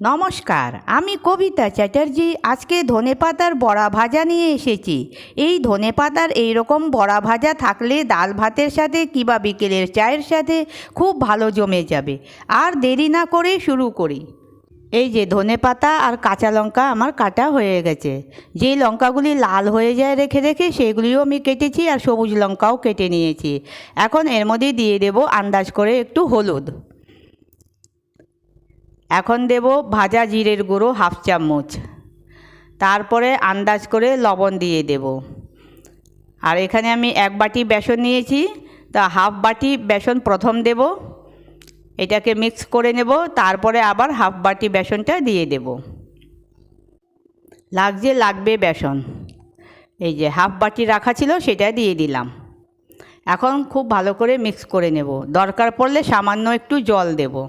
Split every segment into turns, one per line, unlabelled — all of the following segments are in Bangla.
নমস্কার, আমি কবিতা চ্যাটার্জি। আজকে ধনেপাতার বড়া ভাজা নিয়ে এসেছি। এই ধনেপাতার এইরকম বড়া ভাজা থাকলে ডাল ভাতের সাথে কিংবা বিকেলের চায়ের সাথে খুব ভালো জমে যাবে। আর দেরি না করে শুরু করি। এই যে ধনেপাতা আর কাঁচা লঙ্কা আমার কাটা হয়ে গেছে। যেই লঙ্কাগুলি লাল হয়ে যায় রেখে রেখে সেগুলিও আমি কেটেছি আর সবুজ লঙ্কাও কেটে নিয়েছি। এখন এর মধ্যে দিয়ে দেবো আন্দাজ করে একটু হলুদ। এখন দেব ভাজা জিরের গুঁড়ো হাফ চামচ। তারপরে আন্দাজ করে লবণ দিয়ে দেব। আর এখানে আমি এক বাটি বেসন নিয়েছি, তা হাফ বাটি বেসন প্রথম দেব। এটাকে মিক্স করে নেব, তারপরে আবার হাফ বাটি বেসনটা দিয়ে দেব। লাগছে লাগবে বেসন। এই যে হাফ বাটি রাখা ছিল সেটা দিয়ে দিলাম। এখন খুব ভালো করে মিক্স করে নেব। দরকার পড়লে সামান্য একটু জল দেবো।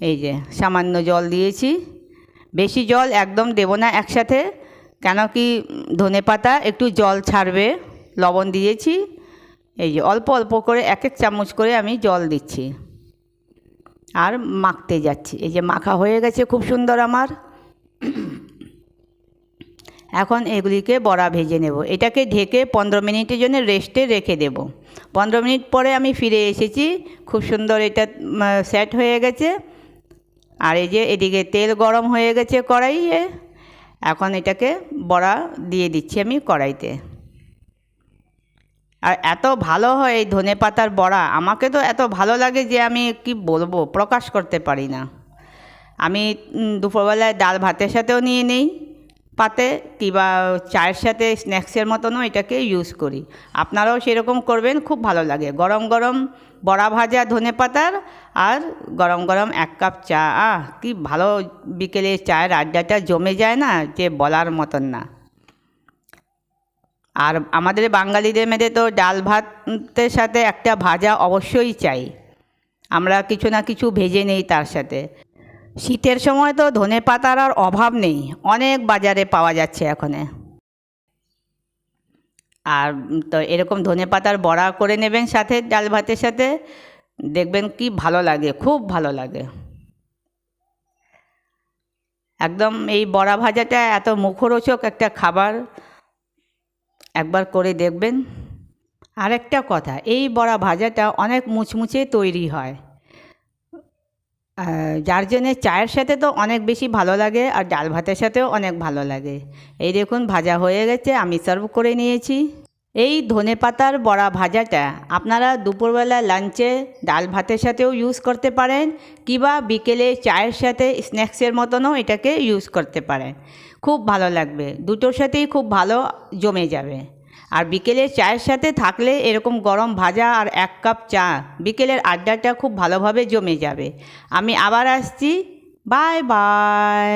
এই যে সামান্য জল দিয়েছি। বেশি জল একদম দেব না একসাথে, কেন কি ধনে পাতা একটু জল ছাড়বে, লবণ দিয়েছি। এই যে অল্প অল্প করে এক এক চামচ করে আমি জল দিচ্ছি। আর মাখতে যাচ্ছি। এই যে মাখা হয়ে গেছে খুব সুন্দর আমার। এখন এগুলিকে বড়া ভেজে নেব। এটাকে ঢেকে পনেরো মিনিটের জন্য রেস্টে রেখে দেব। পনেরো মিনিট পরে আমি ফিরে এসেছি। খুব সুন্দর এটা সেট হয়ে গেছে। আর এই যে এদিকে তেল গরম হয়ে গেছে কড়াইয়ে, এখন এটাকে বড়া দিয়ে দিচ্ছি আমি কড়াইতে। আর এত ভালো হয় এই ধনে পাতার বড়া, আমাকে তো এত ভালো লাগে যে আমি কি বলব, প্রকাশ করতে পারি না। আমি দুপুরবেলায় ডাল ভাতের সাথেও নিয়ে নেই। পাতে কিংবা চায়ের সাথে স্ন্যাক্সের মতনও এটাকে ইউজ করি। আপনারাও সেরকম করবেন, খুব ভালো লাগে। গরম গরম বড়া ভাজা ধনে পাতার আর গরম গরম এক কাপ চা। আহ, কি ভালো বিকেলে চায়ের আড্ডাটা জমে যায় না, যে বলার মতন না। আর আমাদের বাঙালিদের মেয়েদের তো ডাল ভাতের সাথে একটা ভাজা অবশ্যই চাই। আমরা কিছু না কিছু ভেজে নেই তার সাথে। শীতের সময় তো ধনে পাতার আর অভাব নেই, অনেক বাজারে পাওয়া যাচ্ছে এখনে। আর তো এরকম ধনে পাতার বড়া করে নেবেন সাথে, ডাল ভাতের সাথে, দেখবেন কি ভালো লাগে, খুব ভালো লাগে। একদম এই বড়া ভাজাটা এত মুখরোচক একটা খাবার, একবার করে দেখবেন। আরেকটা কথা, এই বড়া ভাজাটা অনেক মুচমুচে তৈরি হয়। যার জন্যে চায়ের সাথে তো অনেক বেশি ভালো লাগে আর ডাল ভাতের সাথেও অনেক ভালো লাগে। এই দেখুন, ভাজা হয়ে গেছে, আমি সার্ভ করে নিয়েছি। এই ধনে পাতার বড়া ভাজাটা আপনারা দুপুরবেলা লাঞ্চে ডাল ভাতের সাথেও ইউজ করতে পারেন, কিবা বিকেলে চায়ের সাথে স্ন্যাক্সের মতনও এটাকে ইউজ করতে পারেন। খুব ভালো লাগবে, দুটোর সাথেই খুব ভালো জমে যাবে। আর বিকেলের চায়ের সাথে থাকলে এরকম গরম ভাজা আর এক কাপ চা বিকেলের আড্ডাটা খুব ভালোভাবে জমে যাবে। আমি আবার আসছি। Bye bye.